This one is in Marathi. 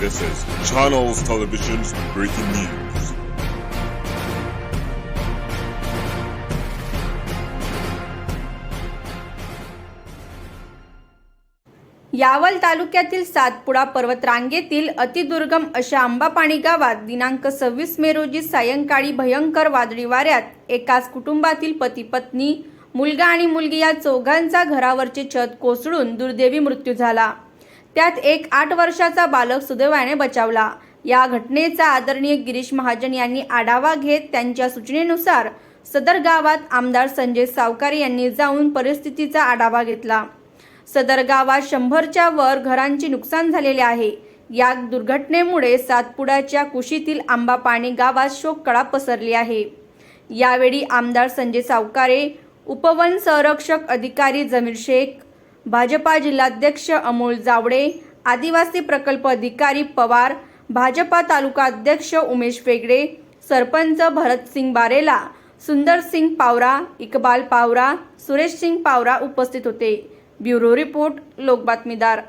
This is Channels Television's breaking news. Yawal तालुक्यातील सातपुडा पर्वतरांगेतील अतिदुर्गम अशा आंबापाणी गावात दिनांक सव्वीस मे रोजी सायंकाळी भयंकर वादळी वाऱ्यात एकाच कुटुंबातील पती पत्नी मुलगा आणि मुलगी या चौघांचा घरावरचे छत कोसळून दुर्दैवी मृत्यू झाला त्यात एक आठ वर्षाचा बालक सुदैवाने बचावला. या घटनेचा आदरणीय गिरीश महाजन यांनी आढावा घेत त्यांच्या सूचनेनुसार सदर गावात आमदार संजय सावकारे यांनी जाऊन परिस्थितीचा आढावा घेतला. सदर गावात शंभरच्या वर घरांचे नुकसान झालेले आहे. या दुर्घटनेमुळे सातपुड्याच्या कुशीतील आंबापाणी गावात शोककळा पसरली आहे. यावेळी आमदार संजय सावकारे उपवन संरक्षक अधिकारी जमीर शेख भाजपा जिल्हाध्यक्ष अमोल जावडे आदिवासी प्रकल्प अधिकारी पवार भाजपा तालुका अध्यक्ष उमेश फेगडे सरपंच भरतसिंग बारेला सुंदरसिंग पावरा इकबाल पावरा सुरेश सिंग पावरा उपस्थित होते. Bureau report लोकबातमीदार.